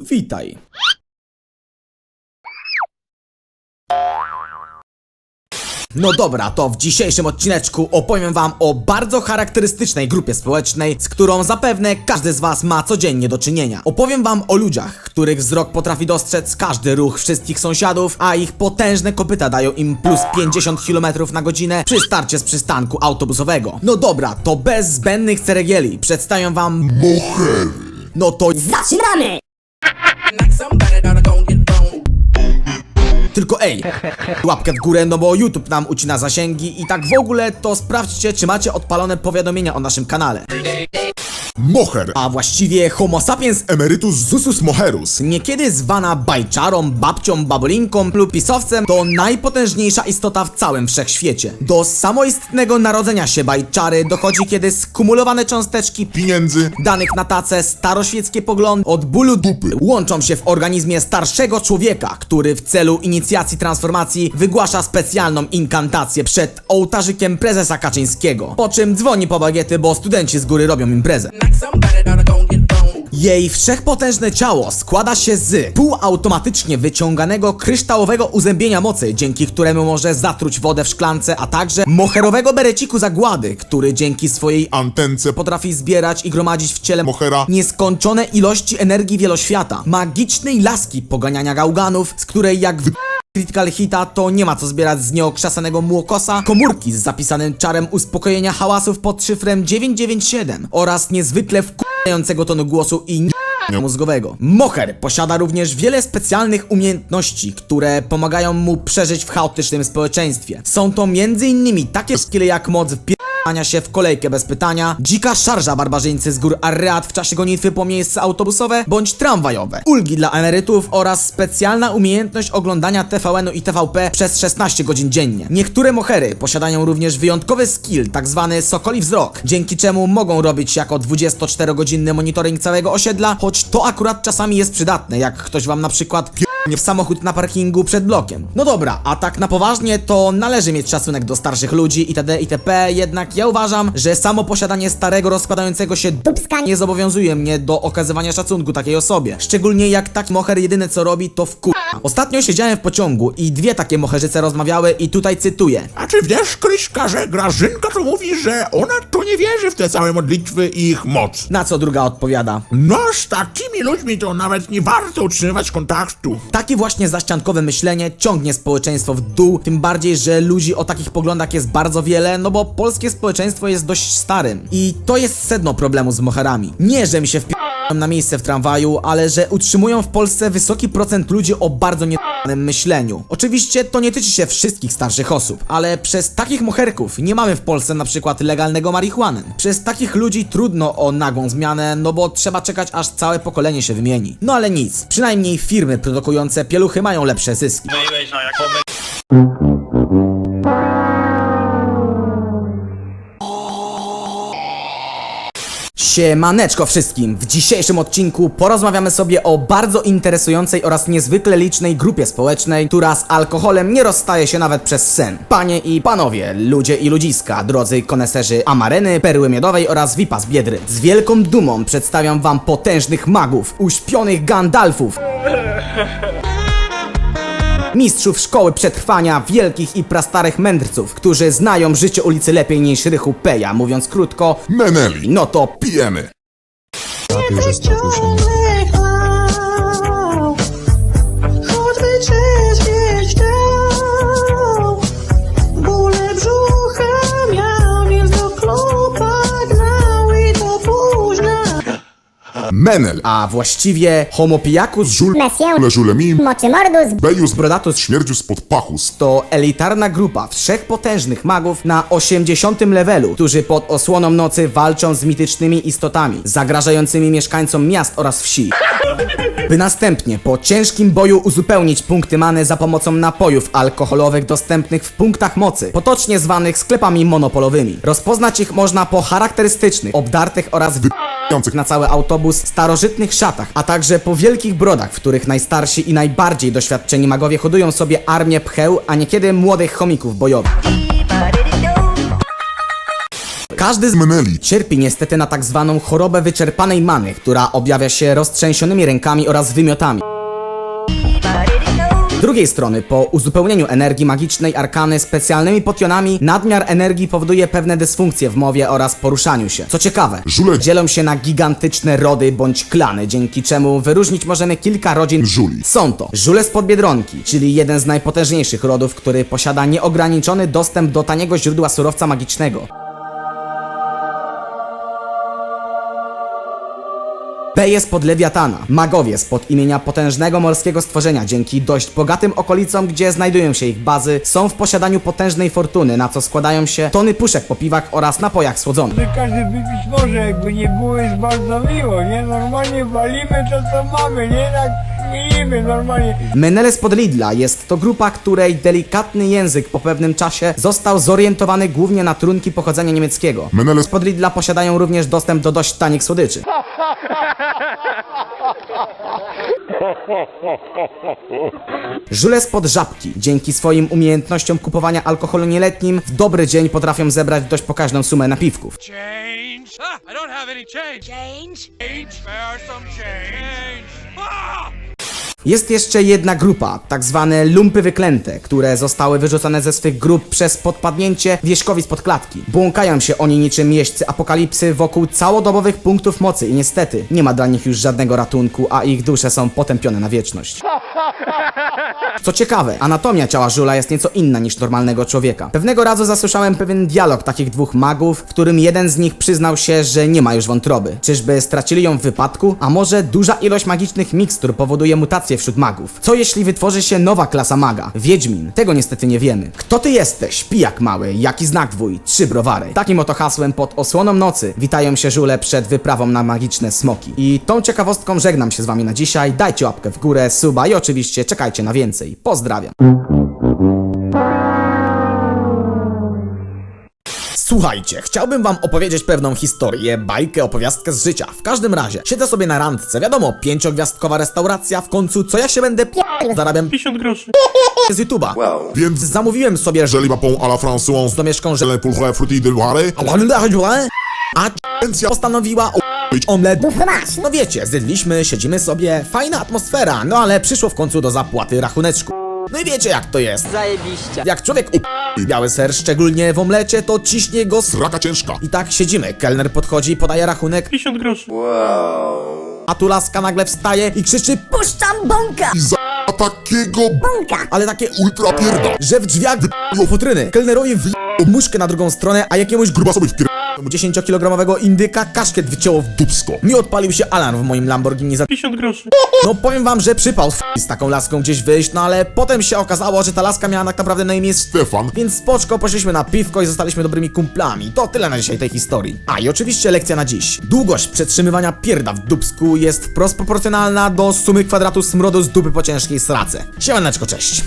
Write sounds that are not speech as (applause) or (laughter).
Witaj. No dobra, to w dzisiejszym odcineczku opowiem wam o bardzo charakterystycznej grupie społecznej, z którą zapewne każdy z was ma codziennie do czynienia. Opowiem wam o ludziach, których wzrok potrafi dostrzec każdy ruch wszystkich sąsiadów, a ich potężne kopyta dają im plus 50 km na godzinę przy starcie z przystanku autobusowego. No dobra, to bez zbędnych ceregieli przedstawiam wam... No to Zaczynamy! Tylko ej, łapkę w górę, no bo YouTube nam ucina zasięgi i tak w ogóle to sprawdźcie, czy macie odpalone powiadomienia o naszym kanale. Moher, A właściwie Homo sapiens Emeritus Zusus Moherus. niekiedy zwana bajczarą, babcią, babulinką lub pisowcem, to najpotężniejsza istota w całym wszechświecie. Do samoistnego narodzenia się bajczary dochodzi, kiedy skumulowane cząsteczki Pieniędzy, danych na tacę staroświeckie poglądy od bólu dupy łączą się w organizmie starszego człowieka, który w celu inicjacji transformacji wygłasza specjalną inkantację przed ołtarzykiem prezesa Kaczyńskiego, po czym dzwoni po bagiety, bo studenci z góry robią imprezę. Jej wszechpotężne ciało składa się z półautomatycznie wyciąganego kryształowego uzębienia mocy, dzięki któremu może zatruć wodę w szklance, a także moherowego bereciku zagłady, który dzięki swojej antence, potrafi zbierać i gromadzić w ciele Mohera. nieskończone ilości energii wieloświata, magicznej laski poganiania gałganów, z której jak w Critical Hita to nie ma co zbierać z nieokrzasanego młokosa, komórki z zapisanym czarem uspokojenia hałasów pod szyfrem 997 oraz niezwykle wkurzającego tonu głosu i nie mózgowego. Moher posiada również wiele specjalnych umiejętności, które pomagają mu przeżyć w chaotycznym społeczeństwie. Są to m.in. takie skille jak moc wpierdania się w kolejkę bez pytania, dzika szarża barbarzyńcy z gór Arreat w czasie gonitwy po miejsca autobusowe bądź tramwajowe, ulgi dla emerytów oraz specjalna umiejętność oglądania TVN-u i TVP przez 16 godzin dziennie. Niektóre mohery posiadają również wyjątkowy skill, tak zwany sokoli wzrok, dzięki czemu mogą robić jako 24-godzinny monitoring całego osiedla, choć to akurat czasami jest przydatne, jak ktoś wam na przykład w samochód na parkingu przed blokiem. No dobra, a tak na poważnie to należy mieć szacunek do starszych ludzi itd. itp. Jednak ja uważam, że samo posiadanie starego rozkładającego się Dupska nie zobowiązuje mnie do okazywania szacunku takiej osobie. Szczególnie jak taki moher jedyne co robi to wkur... Ostatnio siedziałem w pociągu i dwie takie moherzyce rozmawiały i tutaj cytuję. A czy wiesz, Kryśka, że Grażynka to mówi, że ona to nie wierzy w te całe modlitwy i ich moc? Na co druga odpowiada. No, z takimi ludźmi to nawet nie warto utrzymywać kontaktu. Takie właśnie zaściankowe myślenie ciągnie społeczeństwo w dół, tym bardziej, że ludzi o takich poglądach jest bardzo wiele, no bo polskie społeczeństwo jest dość starym. I to jest sedno problemu z moherami. Nie, że mi się wpi na miejsce w tramwaju, ale że utrzymują w Polsce wysoki procent ludzi o bardzo niedanym myśleniu. Oczywiście to nie tyczy się wszystkich starszych osób, ale przez takich moherków nie mamy w Polsce na przykład legalnego marihuany. Przez takich ludzi trudno o nagłą zmianę, no bo trzeba czekać aż całe pokolenie się wymieni. No ale nic, przynajmniej firmy produkujące pieluchy mają lepsze zyski. Siemaneczko wszystkim! W dzisiejszym odcinku porozmawiamy sobie o bardzo interesującej oraz niezwykle licznej grupie społecznej, która z alkoholem nie rozstaje się nawet przez sen. Panie i panowie, ludzie i ludziska, drodzy koneserzy amareny, perły miodowej oraz vipa z biedry. Z wielką dumą przedstawiam wam potężnych magów, uśpionych Gandalfów, (laughs) mistrzów szkoły przetrwania, wielkich i prastarych mędrców, którzy znają życie ulicy lepiej niż Rychu Peja, mówiąc krótko, Meneli. no to Pijemy. Menel. a właściwie Homo pijacus Żul... Mesję Leżulemim. Moczy mordus Bejus. brodatus Śmierdziu spod pachus. to elitarna grupa wszechpotężnych magów na 80 levelu, którzy pod osłoną nocy walczą z mitycznymi istotami, zagrażającymi mieszkańcom miast oraz wsi. By następnie po ciężkim boju uzupełnić punkty many za pomocą napojów alkoholowych dostępnych w punktach mocy, potocznie zwanych sklepami monopolowymi. Rozpoznać ich można po charakterystycznych, obdartych oraz Pijących na cały autobus starożytnych szatach, a także po wielkich brodach, w których najstarsi i najbardziej doświadczeni magowie hodują sobie armię pcheł, a niekiedy młodych chomików bojowych. każdy z Meneli. cierpi niestety na tak zwaną chorobę wyczerpanej many, która objawia się roztrzęsionymi rękami oraz wymiotami. Z drugiej strony, po uzupełnieniu energii magicznej arkany specjalnymi potionami, nadmiar energii powoduje pewne dysfunkcje w mowie oraz poruszaniu się. Co ciekawe, Żule- dzielą się na gigantyczne rody bądź klany, dzięki czemu wyróżnić możemy kilka rodzin Żuli. są to Żule spod Biedronki, czyli jeden z najpotężniejszych rodów, który posiada nieograniczony dostęp do taniego źródła surowca magicznego. Peje spod Lewiatana, magowie spod imienia potężnego morskiego stworzenia dzięki dość bogatym okolicom, gdzie znajdują się ich bazy, są w posiadaniu potężnej fortuny, na co składają się tony puszek po piwach oraz napojach słodzonych. że każdy wypić może, jakby nie było, jest bardzo miło, nie? Normalnie walimy to, co mamy, nie? Tak normalnie. Menele spod Lidla jest to grupa, której delikatny język po pewnym czasie został zorientowany głównie na trunki pochodzenia niemieckiego. Menele Spod Lidla posiadają również dostęp do dość tanich słodyczy. Żule spod Żabki, dzięki swoim umiejętnościom kupowania alkoholu nieletnim, w dobry dzień potrafią zebrać dość pokaźną sumę napiwków. Change. Ah, I don't have any change. Change. Change. Spare some change. Ah! Jest jeszcze jedna grupa, tak zwane lumpy wyklęte, które zostały wyrzucone ze swych grup przez podpadnięcie wierzchowi spod klatki. Błąkają się oni niczym jeźdźcy apokalipsy wokół całodobowych punktów mocy i niestety nie ma dla nich już żadnego ratunku, a ich dusze są potępione na wieczność. Co ciekawe, anatomia ciała żula jest nieco inna niż normalnego człowieka. Pewnego razu zasłyszałem pewien dialog takich dwóch magów, w którym jeden z nich przyznał się, że nie ma już wątroby. Czyżby stracili ją w wypadku? A może duża ilość magicznych mikstur powoduje mutacje wśród magów? Co jeśli wytworzy się nowa klasa maga? Wiedźmin. Tego niestety nie wiemy. Kto ty jesteś? Pijak mały. Jaki znak twój? Trzy browary. Takim oto hasłem pod osłoną nocy witają się żule przed wyprawą na magiczne smoki. I tą ciekawostką żegnam się z wami na dzisiaj. Dajcie łapkę w górę, suba i oczywiście czekajcie na więcej. Pozdrawiam. Słuchajcie, chciałbym wam opowiedzieć pewną historię, bajkę, opowiastkę z życia. W każdym razie, siedzę sobie na randce, wiadomo, pięciogwiazdkowa restauracja, w końcu co ja się będę p... zarabiam 50 groszy z YouTube'a. Więc Zamówiłem sobie jeżeli ma pont à la Françoise, z domieszką, że... le fruity de loire, A ja postanowiła być omlet. No wiecie, zjedliśmy, siedzimy sobie, fajna atmosfera, no ale przyszło w końcu do zapłaty rachuneczku. No i wiecie jak to jest. Zajebiście. Jak człowiek u... biały ser, szczególnie w omlecie, to ciśnie go s... raka ciężka. I tak siedzimy, kelner podchodzi, podaje rachunek 50 groszy. A tu laska nagle wstaje i krzyczy Puszczam bąka! I za takiego b***a, ale takie ultra pierda. że w drzwiach wyp***ło futryny. Kelnerowi w muszkę na drugą stronę, a jakiemuś Gruba sobie. 10-kilogramowego indyka kaszkiet wycięło w dupsko. Mi odpalił się alarm w moim Lamborghini za 50 groszy. No powiem wam, że przypał z taką laską gdzieś wyjść, no ale potem się okazało, że ta laska miała tak naprawdę na imię Stefan. Więc spoczko, poszliśmy na piwko i zostaliśmy dobrymi kumplami. To tyle na dzisiaj tej historii. A i oczywiście lekcja na dziś. Długość przetrzymywania pierda w dubsku jest wprost proporcjonalna do sumy kwadratu smrodu z dupy po ciężkiej srace. Siemaneczko, cześć.